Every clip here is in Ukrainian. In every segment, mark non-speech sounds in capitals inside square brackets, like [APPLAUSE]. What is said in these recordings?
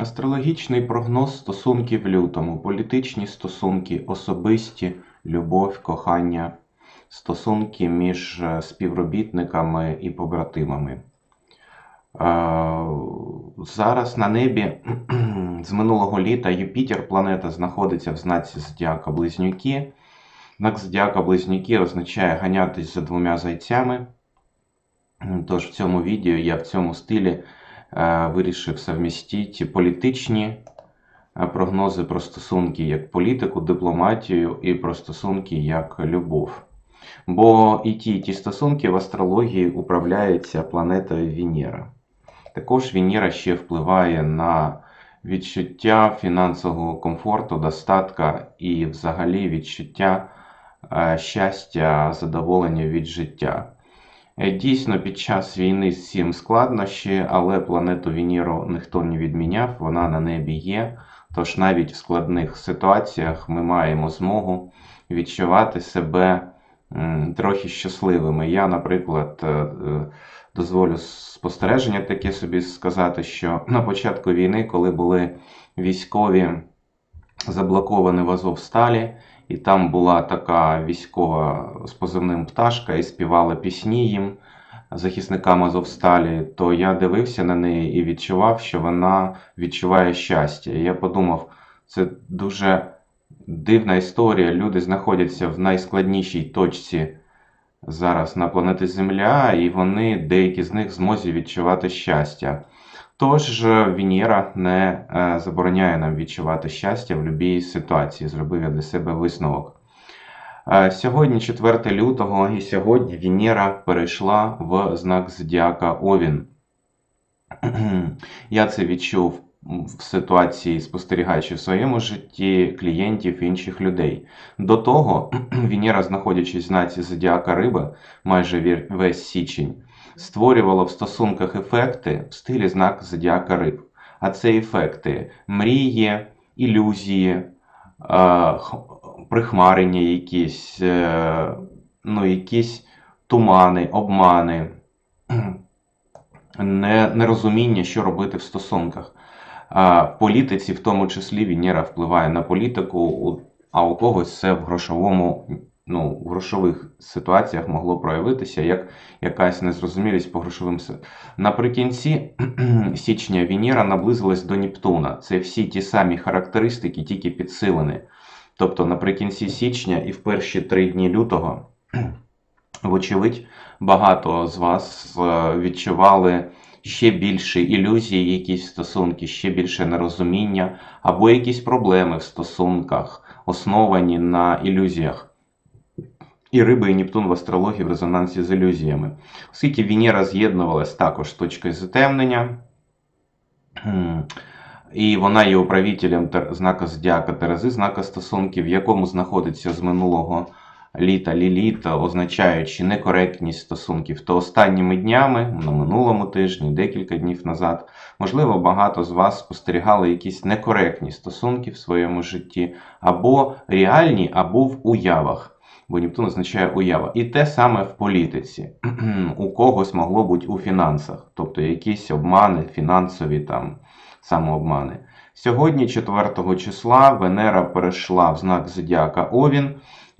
Астрологічний прогноз стосунків в лютому, політичні стосунки, особисті, любов, кохання, стосунки між е, співробітниками і побратимами. Е, Зараз на небі [CLEARS THROAT] з минулого літа Юпітер, планета, знаходиться в знаці Зодіака Близнюки. Знак Зодіака Близнюки означає ганятись за двома зайцями. Тож в цьому відео я в цьому стилі вирішив совмістити політичні е, прогнози про стосунки як політику, дипломатію і про стосунки як любов. Бо і ті, і ті стосунки в астрології управляються планетою Венера. Також Венера ще впливає на відчуття фінансового комфорту, достатка і взагалі відчуття е, щастя, задоволення від життя. Е, Дійсно, під час війни з цим складнощі, але планету Венеру ніхто не відміняв, вона на небі є. Тож навіть в складних ситуаціях ми маємо змогу відчувати себе трохи щасливими. Я, наприклад, е, е, дозволю спостереження таке собі сказати, що на початку війни, коли були військові заблоковані в Азовсталі, і там була така військова з позивним пташка, і співала пісні їм, захисникам Азовсталі, то я дивився на неї і відчував, що вона відчуває щастя. І я подумав, це дуже дивна історія. Люди знаходяться в найскладнішій точці зараз на планеті Земля, і вони, деякі з них, змозі відчувати щастя. Тож Венера не е, забороняє нам відчувати щастя в будь-якій ситуації. Зробив я для себе висновок. Е, Сьогодні 4 лютого, і сьогодні Венера перейшла в знак Зодіака Овін. [CLEARS THROAT] Я це відчув в ситуації, спостерігаючи в своєму житті клієнтів інших людей. До того, [CLEARS THROAT] Венера, знаходячись в знаці Зодіака Риби, майже весь січень, створювала в стосунках ефекти в стилі знак Зодіака Риб. А це ефекти мрії, ілюзії, е, прихмарення якісь, е, ну, якісь тумани, обмани, не- нерозуміння, що робити в стосунках. В політиці, в тому числі, Венера впливає на політику, а у когось це в грошовому, ну, в грошових ситуаціях могло проявитися як якась незрозумілість по грошовим Наприкінці [CLEARS THROAT] січня Венера наблизилась до Нептуна. Це всі ті самі характеристики, тільки підсилені. Тобто наприкінці січня і в перші три дні лютого, [CLEARS THROAT] вочевидь, багато з вас е, відчували ще більше ілюзій, якісь стосунки, ще більше нерозуміння або якісь проблеми в стосунках, основані на ілюзіях. І риби і Нептун в астрології в резонансі з ілюзіями. Оскільки Венера з'єднувалась також з точкою затемнення, і вона є управителем знака Зодіака Терези, знака стосунків, в якому знаходиться з минулого літа Ліліт, означаючи некоректність стосунків, то останніми днями, на минулому тижні, декілька днів назад, можливо, багато з вас спостерігали якісь некоректні стосунки в своєму житті, або реальні, або в уявах. Бо Нептун означає уява. І те саме в політиці. [CLEARS THROAT] У когось могло бути у фінансах, тобто якісь обмани, фінансові там самообмани. Сьогодні, 4 числа, Венера перейшла в знак Зодіака Овін.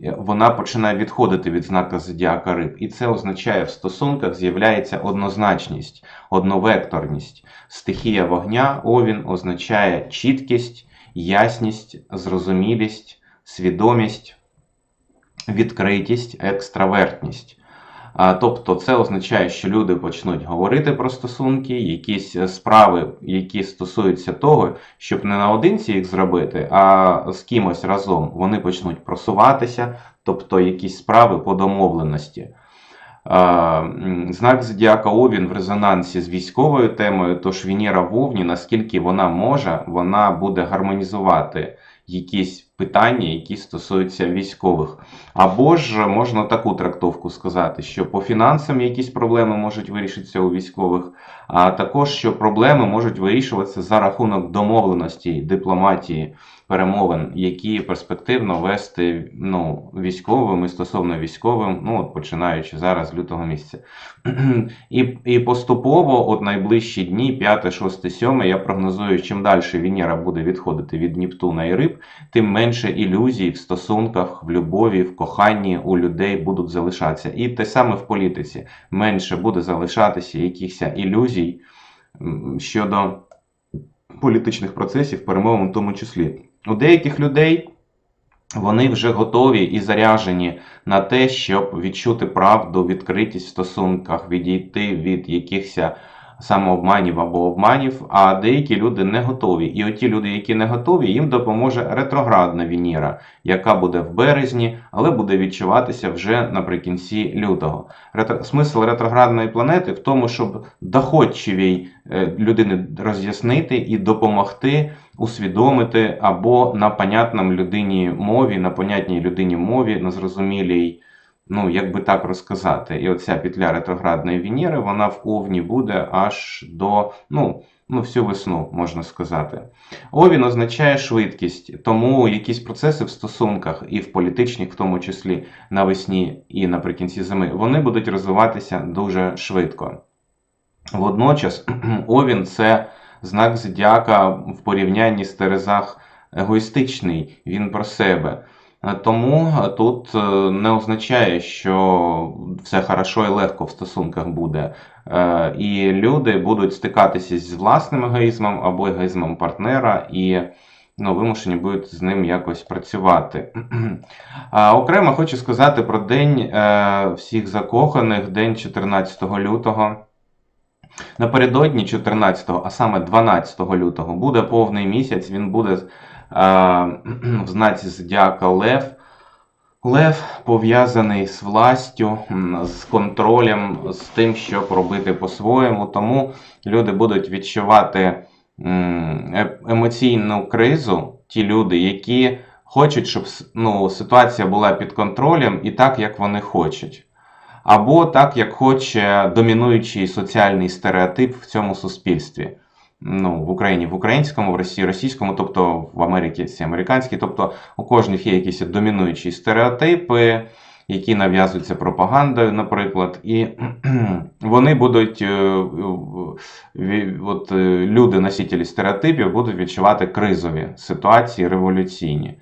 Е, Вона починає відходити від знака Зодіака Риб. І це означає, в стосунках з'являється однозначність, одновекторність. Стихія вогня Овін означає чіткість, ясність, зрозумілість, свідомість, відкритість, екстравертність. Тобто це означає, що люди почнуть говорити про стосунки, якісь е, справи, які стосуються того, щоб не наодинці їх зробити, а з кимось разом вони почнуть просуватися, тобто якісь справи по домовленості. Знак Зодіака Овін в резонансі з військовою темою, тож Венера в Овні, наскільки вона може, вона буде гармонізувати якісь питання, які стосуються військових. Або ж можна таку трактовку сказати, що по фінансам якісь проблеми можуть вирішитися у військових, а також що проблеми можуть вирішуватися за рахунок домовленості, дипломатії, перемовин, які перспективно вести ну, військовим і стосовно військовим, ну от починаючи зараз з лютого місяця. [CLEARS THROAT] І, і поступово, от найближчі дні, 5, 6, 7, я прогнозую, чим далі Венера буде відходити від Нептуна і риб, тим менше ілюзій в стосунках, в любові, в коханні у людей будуть залишатися. І те саме в політиці. Менше буде залишатися якихось ілюзій щодо політичних процесів, перемовин в тому числі. У деяких людей вони вже готові і заряжені на те, щоб відчути правду, відкритість в стосунках, відійти від якихось самообманів або обманів, а деякі люди не готові. І оті люди, які не готові, їм допоможе ретроградна Венера, яка буде в березні, але буде відчуватися вже наприкінці лютого. Ретро... Смисл ретроградної планети в тому, щоб доходчивій е, людини роз'яснити і допомогти усвідомити або на понятному людині мові, на понятній людині мові, на зрозумілій ну, як би так розказати. І оця петля ретроградної Венери, вона в Овні буде аж до, ну, ну, всю весну, можна сказати. Овін означає швидкість, тому якісь процеси в стосунках, і в політичних, в тому числі навесні і наприкінці зими, вони будуть розвиватися дуже швидко. Водночас, [CLEARS THROAT] Овін це знак зодіака в порівнянні з Терезах егоїстичний, він про себе. Е, Тому тут е, не означає, що все хорошо і легко в стосунках буде. Е, І люди будуть стикатися з власним егоїзмом або егоїзмом партнера, і ну, вимушені будуть з ним якось працювати. [CLEARS THROAT] А Окремо хочу сказати про день е, всіх закоханих, день 14 лютого. Напередодні 14, а саме 12 лютого, буде повний місяць, він буде е, [CLEARS THROAT] в знаці зодіака Лев. Лев пов'язаний з властю, з контролем, з тим, щоб робити по-своєму. Тому люди будуть відчувати е- емоційну кризу, ті люди, які хочуть, щоб ну, ситуація була під контролем і так, як вони хочуть. Або так, як хоче домінуючий соціальний стереотип в цьому суспільстві. Ну, в Україні в українському, в Росії російському, тобто в Америці це американський. Тобто у кожних є якісь домінуючі стереотипи, які нав'язуються пропагандою, наприклад, і [CLEARS THROAT] вони будуть, е, от, е, люди, носителі стереотипів, будуть відчувати кризові ситуації революційні.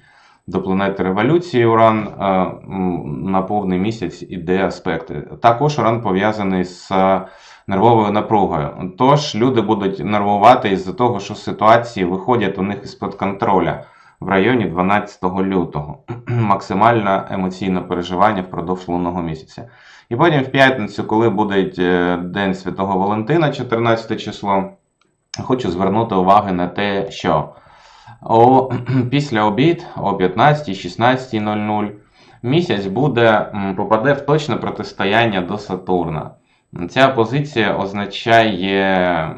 До планети революції Уран е, на повний місяць іде аспекти. Також Уран пов'язаний з нервовою напругою. Тож люди будуть нервувати із-за того, що ситуації виходять у них із-під контроля в районі 12 лютого. [CLEARS THROAT] Максимальне емоційне переживання впродовж лунного місяця. І потім в п'ятницю, коли буде е, День Святого Валентина, 14 число, хочу звернути увагу на те, що о, [CLEARS THROAT] після обід о 15-16.00 місяць буде, попаде в точне протистояння до Сатурна. Ця позиція означає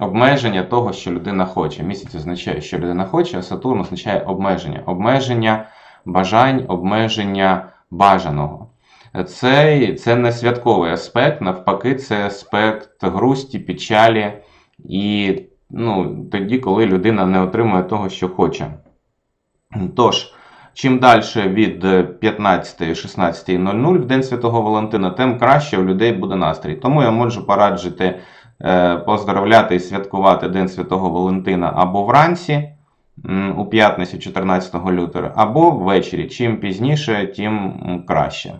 обмеження того, що людина хоче. Місяць означає, що людина хоче, а Сатурн означає обмеження. Обмеження бажань, обмеження бажаного. Це, це не святковий аспект, навпаки, це аспект грусті, печалі і ну, тоді, коли людина не отримує того, що хоче. Тож, чим далі від 15-16.00 в День Святого Валентина, тим краще у людей буде настрій. Тому я можу пораджити е, поздравляти і святкувати День Святого Валентина або вранці, у п'ятницю 14 лютого, або ввечері. Чим пізніше, тим краще.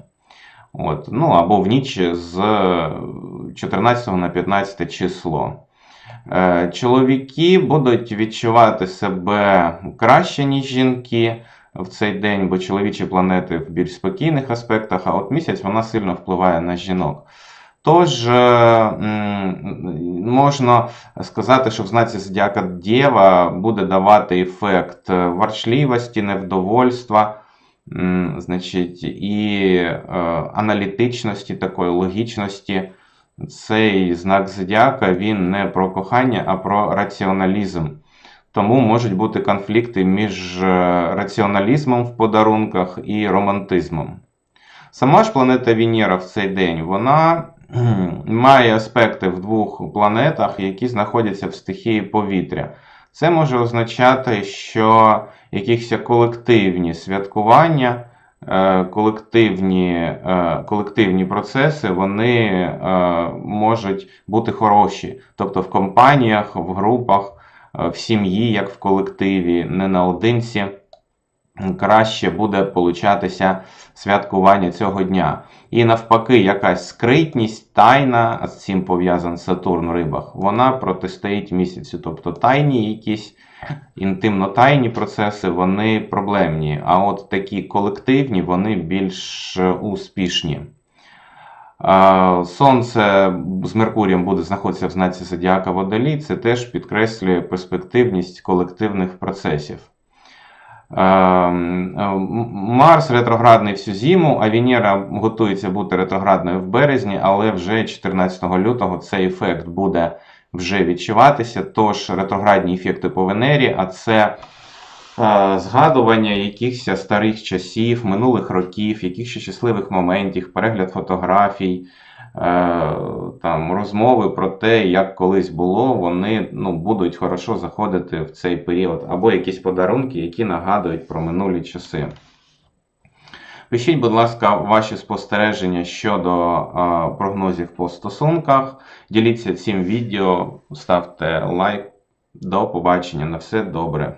От, ну, або в ніч з 14 на 15 число. Е, Чоловіки будуть відчувати себе краще, ніж жінки в цей день, бо чоловічі планети в більш спокійних аспектах, а от місяць вона сильно впливає на жінок. Тож е, можна сказати, що в знаці Зодіака Дєва буде давати ефект ворчливості, невдовольства, значить, і е, аналітичності, такої логічності. Цей знак зодіака він не про кохання, а про раціоналізм. Тому можуть бути конфлікти між е, раціоналізмом в подарунках і романтизмом. Сама ж планета Венера в цей день вона має аспекти в двох планетах, які знаходяться в стихії повітря. Це може означати, що якісь колективні святкування, е, колективні, е, колективні процеси вони можуть бути хороші. Тобто в компаніях, в групах, в сім'ї, як в колективі, не наодинці краще буде получатися святкування цього дня. І навпаки, якась скритність, тайна, а з цим пов'язан Сатурн в рибах, вона протистоїть місяцю. Тобто тайні якісь інтимно-тайні процеси, вони проблемні. А от такі колективні, вони більш е, успішні. Сонце з Меркурієм буде знаходитися в знаці Зодіака Водолій, це теж підкреслює перспективність колективних процесів. Марс ретроградний всю зиму, а Венера готується бути ретроградною в березні, але вже 14 лютого цей ефект буде вже відчуватися. Тож ретроградні ефекти по Венері, а це згадування якихось старих часів, минулих років, якихось щасливих моментів, перегляд фотографій, е, там, розмови про те, як колись було, вони ну, будуть хорошо заходити в цей період, або якісь подарунки, які нагадують про минулі часи. Пишіть, будь ласка, ваші спостереження щодо е, прогнозів по стосунках. Діліться цим відео, ставте лайк. До побачення. На все добре.